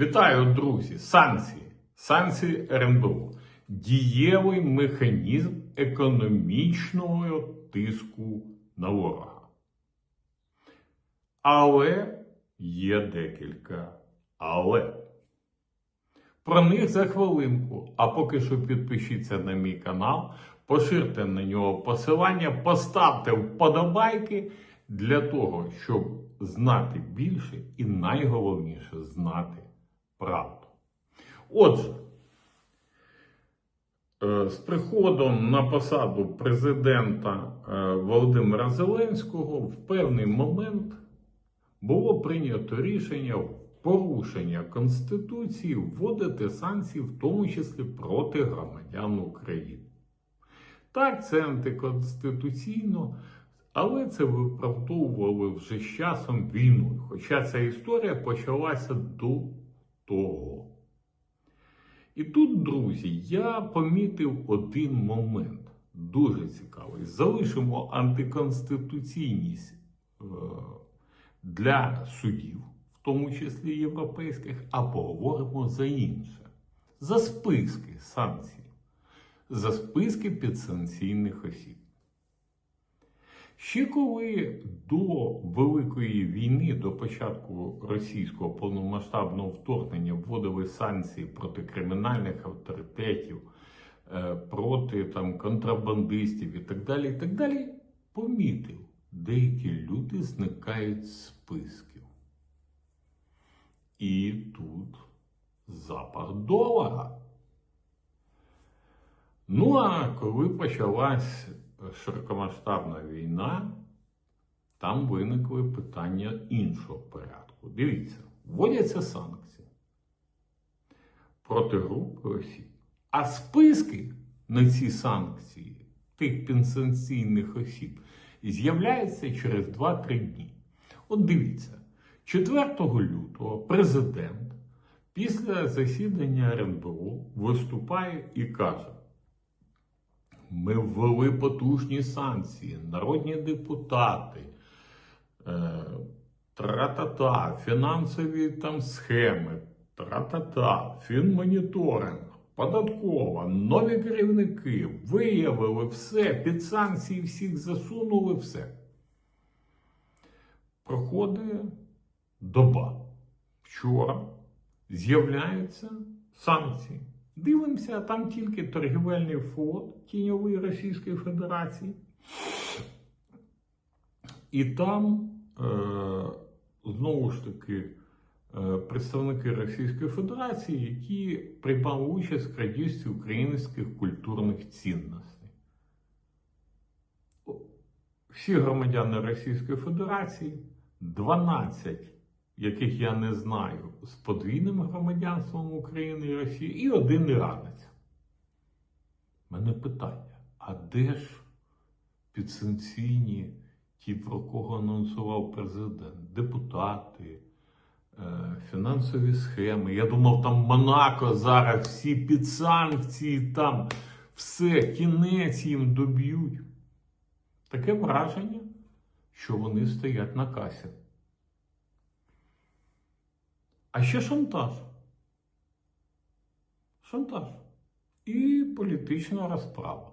Вітаю, друзі! Санкції. Санкції РНБО. Дієвий механізм економічного тиску на ворога. Але є декілька але. Про них за хвилинку. А поки що підпишіться на мій канал, поширте на нього посилання, поставте вподобайки для того, щоб знати більше і найголовніше знати правду. Отже, е, з приходом на посаду президента е, Володимира Зеленського в певний момент було прийнято рішення порушення Конституції вводити санкції, в тому числі проти громадян України. Так, це антиконституційно, але це виправдовували вже з часом війною. Хоча ця історія почалася до того. І тут, друзі, я помітив один момент дуже цікавий. Залишимо антиконституційність е, для судів, в тому числі європейських, а поговоримо за інше. За списки санкцій, за списки підсанкційних осіб. Ще коли до Великої війни, до початку російського повномасштабного вторгнення вводили санкції проти кримінальних авторитетів, е, проти там, контрабандистів і так далі, і так далі, помітив, деякі люди зникають з списків. І тут запах долара. Ну а коли почалась широкомасштабна війна, там виникли питання іншого порядку. Дивіться, вводяться санкції проти групи осіб. А списки на ці санкції тих підсанкційних осіб з'являються через 2-3 дні. От дивіться, 4 лютого президент після засідання РНБО виступає і каже. Ми ввели потужні санкції, народні депутати, е, тра-та-та, фінансові там схеми, тра-та-та, фінмоніторинг, податкова, нові керівники виявили все, під санкції всіх засунули все. Проходить доба. Вчора з'являються санкції. Дивимося, там тільки торгівельний флот тіньовий Російської Федерації. І там, е, знову ж таки, е, представники Російської Федерації, які приймали участь в крадіжці українських культурних цінностей. Всі громадяни Російської Федерації, 12 яких я не знаю, з подвійним громадянством України і Росії, і один іранець. Мене питання: а де ж підсанкційні ті, про кого анонсував президент, депутати, е, фінансові схеми? Я думав, там Монако зараз всі під санкції, там все, кінець їм доб'ють. Таке враження, що вони стоять на касі. А ще шантаж. Шантаж. І політична розправа.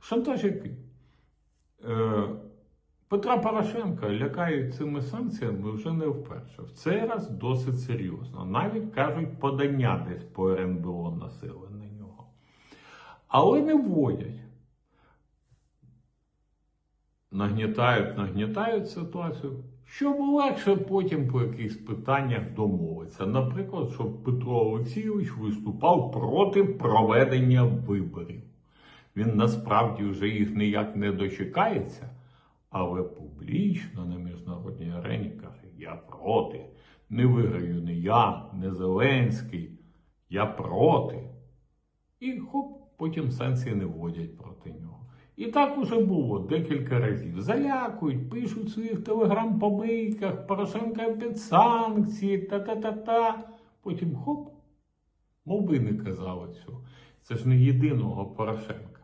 Шантаж який? Е, Петра Порошенка лякають цими санкціями вже не вперше. В цей раз досить серйозно. Навіть кажуть, подання десь по РНБО носили на нього. Але не вводять. Нагнітають, нагнітають ситуацію. Щоб легше потім по якихось питаннях домовитися. Наприклад, щоб Петро Олексійович виступав проти проведення виборів. Він насправді вже їх ніяк не дочекається, але публічно на міжнародній арені каже: Я проти. Не виграю не я, не Зеленський. Я проти. І хоп, потім санкції не вводять проти нього. І так уже було декілька разів. Залякують, пишуть в своїх телеграм-помийках, Порошенка під санкції, та-та-та-та. Потім хоп, мов би не казали цього. Це ж не єдиного Порошенка.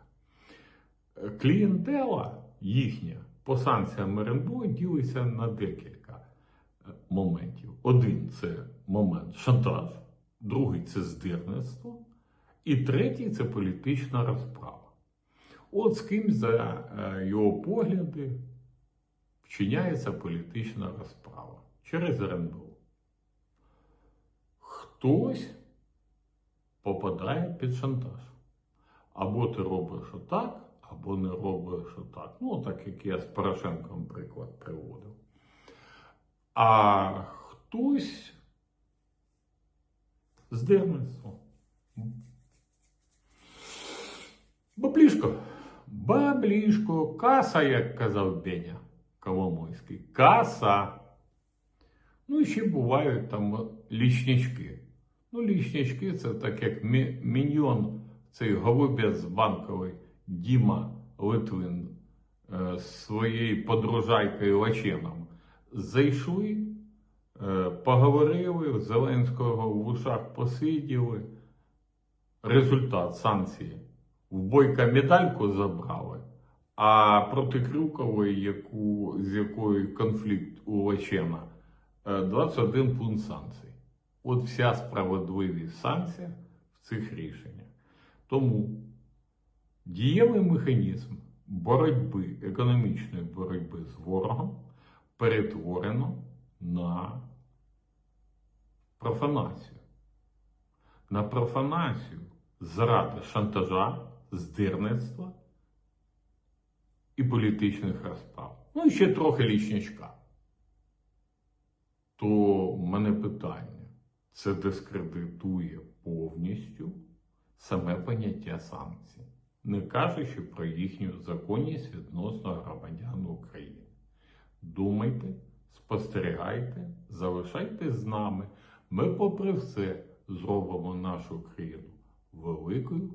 Клієнтела їхня по санкціям РНБО ділиться на декілька е, моментів. Один це момент шантаж, другий це здирництво, і третій це політична розправа. От з ким за е, його погляди вчиняється політична розправа через РНБО. Хтось попадає під шантаж. Або ти робиш отак, або не робиш отак. Ну, так як я з Порошенком приклад приводив. А хтось з дерництвом. Баблішко. Баблішко. Каса, як казав Беня Коломойський. Каса. Ну, і ще бувають там лічнички. Ну, лічнички це так як мі- міньйон, цей голубець банковий Діма Литвин е, з своєю подружайкою Лаченом. Зайшли, е, поговорили, Зеленського в ушах посиділи. Результат санкції. В Бойка медальку забрали, а проти Крюкової, яку, з якою конфлікт у Лачена, е, 21 пункт санкцій. От вся справедливість санкцій в цих рішеннях. Тому дієвий механізм боротьби, економічної боротьби з ворогом перетворено на профанацію. На профанацію зради шантажа, здирництва і політичних розправ. Ну і ще трохи лічничка. То в мене питання. Це дискредитує повністю саме поняття санкцій, не кажучи про їхню законність відносно громадян України. Думайте, спостерігайте, залишайтесь з нами. Ми, попри все, зробимо нашу країну великою,